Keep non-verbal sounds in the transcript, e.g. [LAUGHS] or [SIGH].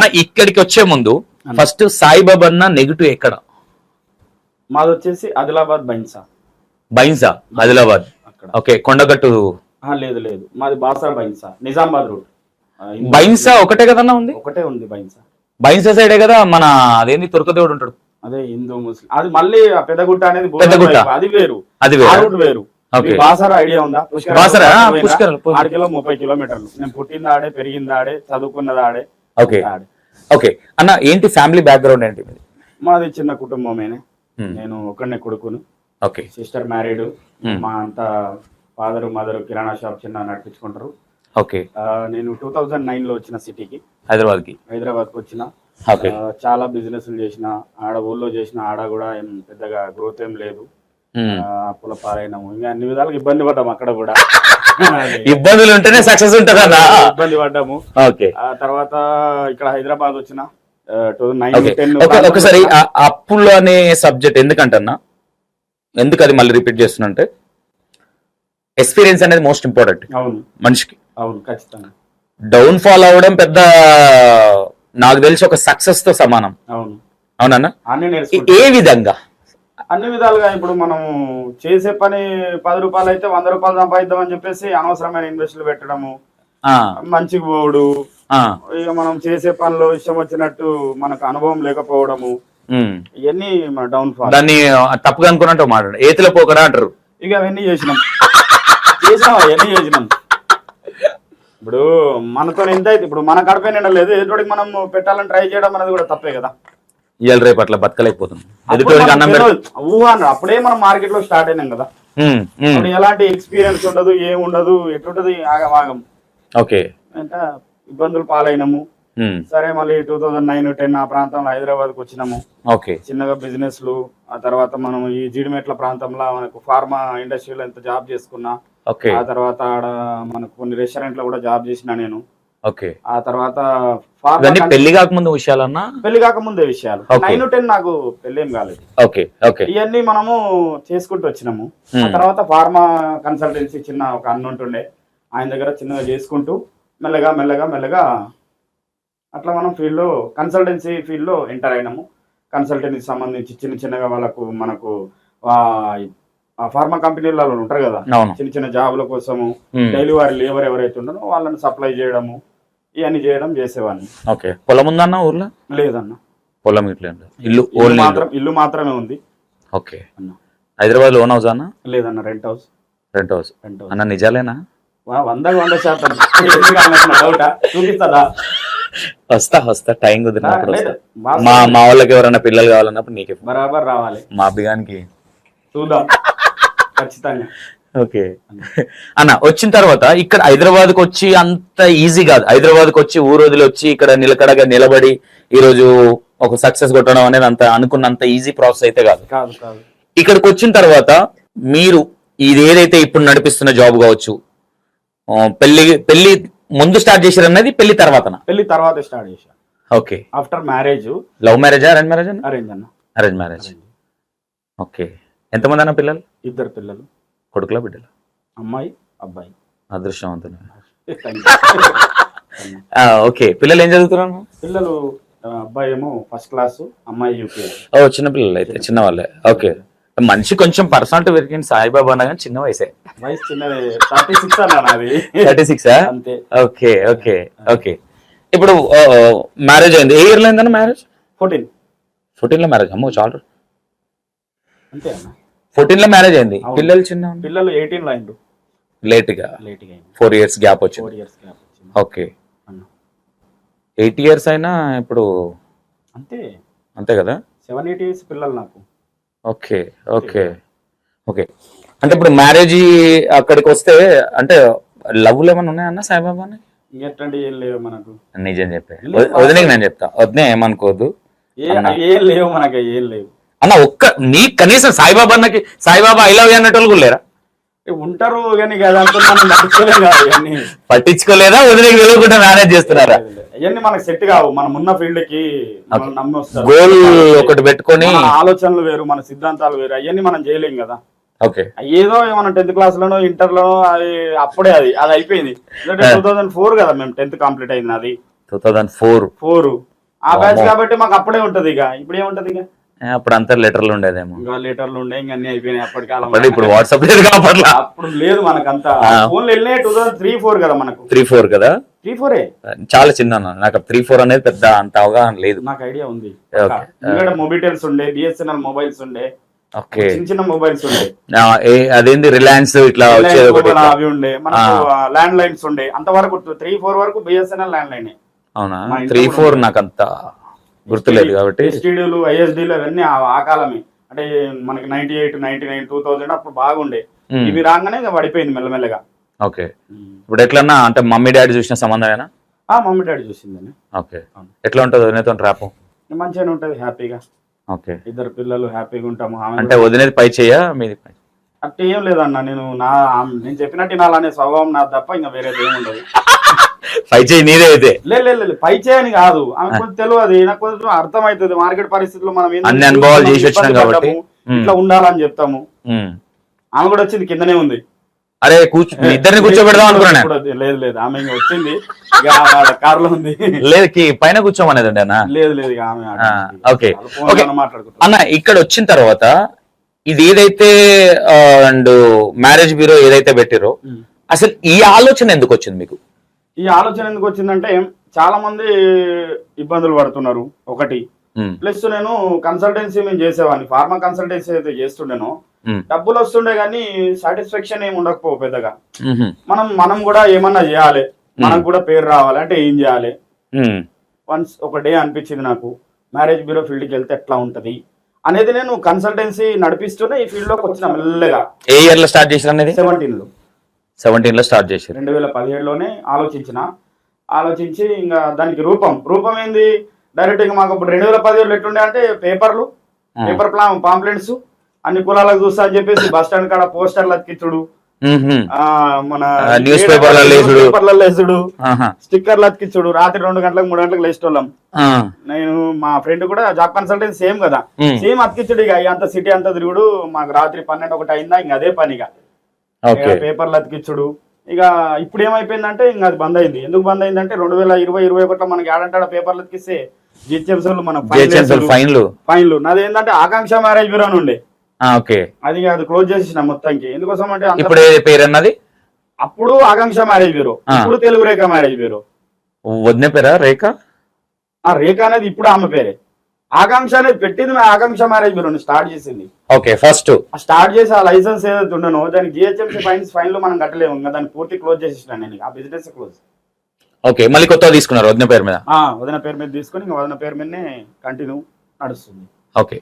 అన్న ఇక్కడికి వచ్చే ముందు ఫస్ట్ సాయిబాబా అన్న నెగిటివ్ ఎక్కడ? మాది వచ్చేసి ఆదిలాబాద్ బైన్సా. బైన్సా? ఆదిలాబాద్. ఓకే కొండగట్టు. లేదు లేదు. మాది బాసా బైన్సా. నిజామాబాద్ రూట్ హిందూ- బైన్సా ఒకటే కదన్నా ఉంది? ఒకటే ఉంది బైన్సా. బైన్సా సైడే కదా మన అదేంది తుర్కదేవుడు ఉంటాడు? అదే హిందూ ముస్లిం. అది మళ్ళీ పెద్దగుట్ట అనేది పెద్దగుట్ట. అది వేరు. అది వేరు. వేరు. బాసర ఐడియా ఉందా? పుష్కర. ఆరు కిలో ముప్పై కిలోమీటర్లు. నేను పుట్టింది ఆడే పెరిగింది ఆడే చదువుకున్నది ఆడే ఓకే. ఓకే. అన్న ఏంటి ఫ్యామిలీ బ్యాక్గ్రౌండ్ ఏంటి మీది? మాది చిన్న కుటుంబమేనే. Hmm. నేను ఒక్కడనే కొడుకును. ఓకే. Sister married Hmm. మా అంతా ఫాదర్ మదర్ కిరాణా షాప్ చిన్న నడిపించుకుంటారు. ఓకే. నేను టూ థౌజండ్ నైన్లో వచ్చిన సిటీకి. హైదరాబాద్కి హైదరాబాద్కి వచ్చిన చాలా బిజినెస్లు చేసిన. ఆడ ఊళ్ళో చేసిన ఆడ కూడా ఏం పెద్దగా గ్రోత్ ఏం లేదు. అప్పుల పాలైనాము. ఇంకా అన్ని విధాలుగా ఇబ్బంది పడ్డాము అక్కడ కూడా. ఇబ్బందులు ఉంటేనే సక్సెస్ ఉంటదన్న. ఇబ్బంది పడ్డాము. ఓకే ఆ తర్వాత ఇక్కడ హైదరాబాద్ వచ్చిన ఒకసారి అప్పులు అనే సబ్జెక్ట్ ఎందుకంటన్నా? ఎందుకు అది మళ్ళీ రిపీట్ చేస్తున్నంటే ఎక్స్పీరియన్స్ అనేది మోస్ట్ ఇంపార్టెంట్ అవును. మనిషికి. అవును ఖచ్చితంగా. డౌన్ ఫాల్ అవ్వడం పెద్ద నాకు తెలిసి ఒక సక్సెస్తో సమానం. అవును. అవునన్నా? అన్ని ఏ విధంగా? అన్ని విధాలుగా ఇప్పుడు మనం చేసే పని పది రూపాయలు అయితే వంద రూపాయలు సంపాదిద్దాం అని చెప్పేసి అనవసరమైన ఇన్వెస్ట్లు పెట్టడము మంచికి పోవడు ఇక మనం చేసే పనిలో ఇష్టం వచ్చినట్టు మనకు అనుభవం లేకపోవడము. ఇవన్నీ మన డౌన్ ఫాల్ దాన్ని తప్పుగా అనుకున్నట్టు మాట ఏతిలో పోకడా అంటారు. ఇక అవన్నీ చేసినాం. చేసినాం అవన్నీ చేసినాం. ఇప్పుడు మనతో ఎంత అయితే ఇప్పుడు మన కడపే నిండలేదు ఎదుటికి మనం పెట్టాలని ట్రై చేయడం అనేది కూడా తప్పే కదా. ఇవాళ రేపు అట్లా అప్పుడు అన్నం. ఊహ మనం మార్కెట్లో స్టార్ట్ అయినాం కదా. ఎలాంటి ఎక్స్పీరియన్స్ ఉండదు ఏం ఉండదు ఎటుంటది ఆగం ఆగం. ఓకే. అంటే ఇబ్బందులు పాలైనము. సరే మళ్ళీ టూ థౌజండ్ నైన్ టెన్ ఆ ప్రాంతంలో హైదరాబాద్కు వచ్చినాము. ఓకే. చిన్నగా బిజినెస్లు ఆ తర్వాత మనం ఈ జీడిమెట్ల ప్రాంతంలో మనకు ఫార్మా ఇండస్ట్రీలో ఎంత జాబ్ చేసుకున్నా ఓకే. ఆ తర్వాత ఆడ మనకు కొన్ని రెస్టారెంట్లో కూడా జాబ్ చేసిన నేను. ఓకే. ఆ తర్వాత పెళ్ళి కాకముందు విషయాలన్నా? పెళ్ళి కాకముందే విషయాలు. నైన్ టెన్ నాకు పెళ్ళి ఏం కాలేదు. Okay okay. ఇవన్నీ మనము చేసుకుంటూ వచ్చినాము. ఆ. తర్వాత ఫార్మా కన్సల్టెన్సీ చిన్న ఒక అన్న ఉంటుండే. ఆయన దగ్గర చిన్నగా చేసుకుంటూ మెల్లగా మెల్లగా మెల్లగా అట్లా మనం ఫీల్డ్లో కన్సల్టెన్సీ ఫీల్డ్లో ఎంటర్ అయినాము. కన్సల్టెన్సీకి సంబంధించి చిన్న చిన్నగా వాళ్ళకు మనకు ఆ ఫార్మా కంపెనీలలో ఉంటారు కదా? చిన్న చిన్న జాబుల కోసము డైలీ వారి లేబర్ ఎవరైతే ఉన్నారో వాళ్ళని సప్లై చేయడము ఇవన్నీ చేయడం చేసేవాడిని. ఓకే. పొలం ఉందన్న ఊర్లో? లేదన్న. పొలం ఇట్లా. ఇల్లు ఓన్లీ మాత్రం ఇల్లు మాత్రమే ఉంది. ఓకే. అన్న. హైదరాబాద్ లోన్ హౌస్ అన్న? లేదన్న rent house. Rent house. Rent house. అన్న నిజాలేనా? వందకు వంద శాతం. చూపిస్తుందా? వస్తా వస్తా. టైం కుదిరినప్పుడు లేదు. వస్తా. బాగా మా మా వాళ్ళకి ఎవరైనా పిల్లలు కావాలన్నప్పుడు నీకే. బరాబర్ రావాలి. మా అబ్బిగానికి. చూద్దాం. ఖచ్చితంగా. ఓకే. అన్న. వచ్చిన తర్వాత ఇక్కడ హైదరాబాద్కి వచ్చి అంత ఈజీ కాదు. హైదరాబాద్కి వచ్చి ఊరు వదిలి వచ్చి ఇక్కడ నిలకడగా నిలబడి ఈ రోజు ఒక సక్సెస్ కొట్టడం అనేది అంత అనుకున్నంత ఈజీ ప్రాసెస్ అయితే కాదు. ఇక్కడికి వచ్చిన తర్వాత మీరు ఇది ఏదైతే ఇప్పుడు నడిపిస్తున్న జాబ్ కావచ్చు పెళ్ళి పెళ్ళి ముందు స్టార్ట్ చేశారు అన్నది పెళ్ళి తర్వాతన? పెళ్ళి తర్వాత స్టార్ట్ చేశా. ఓకే. After marriage. లవ్ మ్యారేజా అరేంజ్ మ్యారేజ్? అరేంజ్ అన్న. Arrange marriage. ఓకే. ఎంతమంది అన్న పిల్లలు? ఇద్దరు పిల్లలు. కొడుకుల బిడ్డలు? అమ్మాయి అబ్బాయి. అదృష్టవంతులు. [LAUGHS] ఓకే. పిల్లలు ఏం చదువుతున్నారు? పిల్లలు అబ్బాయి ఏమో ఫస్ట్ క్లాస్ అమ్మాయి యూపీఎస్ ఓ చిన్న పిల్లలు అయితే చిన్న వాళ్ళే. ఓకే. మనిషి కొంచెం పర్సనాలిటీ పెరిగింది సాయిబాబా అన్న కానీ చిన్న వయసే. వయసు చిన్నది. థర్టీ సిక్స్ అన్న నాది. థర్టీ సిక్స్ అంతే. Okay okay okay. ఇప్పుడు మ్యారేజ్ అయింది. ఏ ఇయర్లో అయిందన్న మ్యారేజ్? ఫోర్టీన్. ఫోర్టీన్లో మ్యారేజ్. అమ్మో చాలు. అంతే అన్న. ఫోర్టీన్లో మ్యారేజ్ అయింది. అవును. పిల్లలు చిన్న పిల్లలు ఎయిటీన్లో అయిండు లేట్గా లేట్గా అయింది ఫోర్ ఇయర్స్ గ్యాప్ ఫోర్ వచ్చింది ఇయర్స్ గ్యాప్ వచ్చింది. ఓకే. అన్న. ఎయిట్ ఇయర్స్ అయినా ఇప్పుడు అంతే. అంతే కదా? సెవెన్ ఎయిట్ ఇయర్స్ పిల్లలు నాకు. Okay okay. ఓకే. అంటే ఇప్పుడు మ్యారేజ్ అక్కడికి వస్తే అంటే లవ్లు ఏమైనా ఉన్నాయన్న సాయిబాబాని? ఇంకెట్లాంటి ఏం లేవు మనకు. నిజం చెప్పే. వదినకి నేను చెప్తా. వదినే ఏమనుకోవద్దు. ఏ ఏం లేవు మనకు ఏం లేవు. అన్న ఒక్క నీ కనీసం సాయిబాబా అన్నకి సాయిబాబా ఐ లవ్ అన్నట్టు లేరా? ఉంటారు కానీ పట్టించుకోలేదా వదినకి తెలియకుండా మేనేజ్ చేస్తున్నారా? ఇవన్నీ మనకు సెట్ కావు. మనం ఉన్న ఫీల్డ్కి గోల్ ఒకటి పెట్టుకొని ఆలోచనలు వేరు మన సిద్ధాంతాలు వేరు. అవన్నీ మనం చేయలేం కదా. ఓకే. ఏదో మనం టెన్త్ క్లాస్ లోనో ఇంటర్ లోనో అది అప్పుడే అది అది అయిపోయింది. టూ థౌసండ్ ఫోర్ కదా మేము టెన్త్ కంప్లీట్ అయింది అది టూ థౌజండ్ ఫోర్ ఫోర్ ఆ బ్యాచ్. కాబట్టి మాకు అప్పుడే ఉంటది ఇక. ఇప్పుడు ఏముంటది ఇక? అప్పుడు అంతా లెటర్లు ఉండేదేమో. ఇంకా లీటర్లు ఉండే ఇంకా అన్ని అయిపోయినాయి. అప్పటి కాలం అప్పుడు ఇప్పుడు వాట్సాప్ లేదు కాబట్టి అప్పుడు లేదు మనకంతా. ఆ. ఫోన్లు వెళ్ళినాయి టూ థౌసండ్ త్రీ ఫోర్ కదా మనకు. త్రీ ఫోర్ కదా? త్రీ ఫోరే చాలా చిన్న. నాకు త్రీ ఫోర్ అనేది పెద్ద అంత అవగాహన లేదు. నాకు ఐడియా ఉంది. మొబిటెల్స్ ఉండే బిఎస్ఎన్ఎల్ మొబైల్స్ ఉండే. ఓకే. చిన్న చిన్న మొబైల్స్ ఉండే. అదేంది రిలయన్స్ ఇట్లా వచ్చేది ఒకటి అవి ఉండే. మనకు ల్యాండ్ లైన్స్ ఉండే. అంతవరకు త్రీ ఫోర్ వరకు బిఎస్ఎన్ఎల్ ల్యాండ్ లైన్ అవునా? Three four. నాకు అంత గుర్తులేదు కాబట్టి ఎస్టీడీలు ఐఎస్డీలు అవన్నీ ఆ కాలమే. అంటే మనకి ninety eight ninety nine two thousand అప్పుడు బాగుండే. ఇవి రాగానే పడిపోయింది మెల్లమెల్లగా. ఓకే. ఇప్పుడు ఎట్లన్నా అంటే మమ్మీ డాడీ చూసిన సంబంధమేనా? ఆ మమ్మీ డాడీ చూసిందని. ఓకే. ఎట్లా ఉంటుంది వదినతో ర్యాప్ మంచిగానే ఉంటది హ్యాపీగా. ఓకే. ఇద్దరు పిల్లలు హ్యాపీగా ఉంటాము అంటే వదినేది పై చెయ్య మీది పై? అంటే ఏం లేదన్న నేను నా నేను చెప్పినట్టు వినాలనే స్వభావం నా తప్ప ఇంకా వేరేది ఏమి ఉండదు [LAUGHS] పై చెయ్యి నీదే అయితే. లేదు పై చేయని కాదు. ఆమె కొంచెం తెలియదు నాకు కొంచెం అర్థమవుతుంది. మార్కెట్ పరిస్థితుల్లో మనం అన్ని అనుభవాలు చేసి వచ్చినాం కాబట్టి. ఇట్లా ఉండాలని చెప్తాము. ఆమె కూడా వచ్చింది కిందనే ఉంది. అరే కూర్చో ఇద్దరిని కూర్చోబెడదాం అనుకున్నా లేదు లేదు ఆమె వచ్చింది. కారులో ఉంది. లేదు పైన కూర్చోమనేది అన్న? లేదు లేదు ఆమె. ఓకే. ఓకే. అన్న ఇక్కడ వచ్చిన తర్వాత ఇది ఏదైతే అండ్ మ్యారేజ్ బ్యూరో ఏదైతే పెట్టిరో. అసలు ఈ ఆలోచన ఎందుకు వచ్చింది మీకు? ఈ ఆలోచన ఎందుకు వచ్చిందంటే చాలా మంది ఇబ్బందులు పడుతున్నారు. ఒకటి. ప్లస్ నేను కన్సల్టెన్సీ మేము చేసేవాడిని. ఫార్మా కన్సల్టెన్సీ అయితే చేస్తుండేను. డబ్బులు వస్తుండే కానీ సాటిస్ఫాక్షన్ ఏమి ఉండకపో పెద్దగా. మనం మనం కూడా ఏమన్నా చేయాలి. మనకు కూడా పేరు రావాలి అంటే ఏం చేయాలి? వన్స్ ఒక డే అనిపించింది నాకు. మ్యారేజ్ బ్యూరో ఫీల్డ్కి వెళ్తే ఎట్లా ఉంటది? అనేది నేను కన్సల్టెన్సీ నడిపిస్తూనే ఈ ఫీల్డ్లోకి వచ్చిన మెల్లగా. ఏ ఇయర్లో స్టార్ట్ అనేది? సెవెంటీన్లో. సెవెంటీన్లో స్టార్ట్ చేశారు. రెండు వేల పదిహేడులోనే ఆలోచించిన. ఆలోచించి ఇంకా దానికి రూపం. రూపం ఏంది? డైరెక్ట్ ఇంకా మాకు ఇప్పుడు రెండు వేల పదిహేడులో ఎట్లుండే అంటే పేపర్లు. పేపర్ ప్లా పాంప్లెంట్స్ అన్ని కులాలకు చూస్తా అని చెప్పేసి [LAUGHS] బస్ స్టాండ్ కాడ పోస్టర్లు అతికించుడు. మన న్యూస్ పేపర్లలో వేసుడు. పేపర్లలో వేసుడు. ఆహా, స్టిక్కర్లు అతికించుడు. రాత్రి రెండు గంటలకు మూడు గంటలకు లేచేటోళ్ళం. ఆ, నేను మా ఫ్రెండ్ కూడా జాబ్ కన్సల్టెన్సీ సేమ్ కదా. సేమ్ అతికించుడు ఇక. అంత సిటీ అంతా తిరుగుడు. మాకు రాత్రి పన్నెండు ఒకటి అయిందా? ఇంకా అదే పని ఇక పేపర్లు అతికించుడు ఇక ఇప్పుడు ఏమైపోయిందంటే ఇంకా అది బంద్ అయింది. ఎందుకు బంద్ అయిందంటే రెండు వేల ఇరవై ఇరవై ఒకటిలో మనకి ఏడంటాడ పేపర్లు అతికిస్తే జిహెచ్ఎంసీ వాళ్ళు మన ఫైన్లు ఫైన్లు. నాది ఏంటంటే ఆకాంక్ష మ్యారేజ్ బ్యూరో ఆ, ఓకే. అది అది క్లోజ్ చేసిన మొత్తానికి. ఎందుకోసం అంటే ఇప్పుడు ఏ పేరు అన్నది అప్పుడు ఆకాంక్ష మ్యారేజ్ బ్యూరో. ఇప్పుడు తెలుగు రేఖ మ్యారేజ్ బ్యూరో. వదిన పేరా? రేఖ? ఆ రేఖ అనేది ఇప్పుడు ఆమె పేరే. ఆకాంక్ష అనేది పెట్టింది మా ఆకాంక్ష మ్యారేజ్ బ్యూరో స్టార్ట్ చేసింది. ఓకే ఫస్ట్ స్టార్ట్ చేసి ఆ లైసెన్స్ ఏదైతే ఉండనో దానికి జిహెచ్ఎంసీ ఫైన్స్ ఫైన్లు మనం కట్టలేము. ఇంకా దాన్ని పూర్తి క్లోజ్ చేసేసిన నేను ఆ బిజినెస్ క్లోజ్ ఓకే మళ్ళీ కొత్తగా తీసుకున్నారు వదిన పేరు మీద. వదిన పేరు మీద తీసుకొని ఇంకా వదిన పేరు మీదనే కంటిన్యూ నడుస్తుంది. ఓకే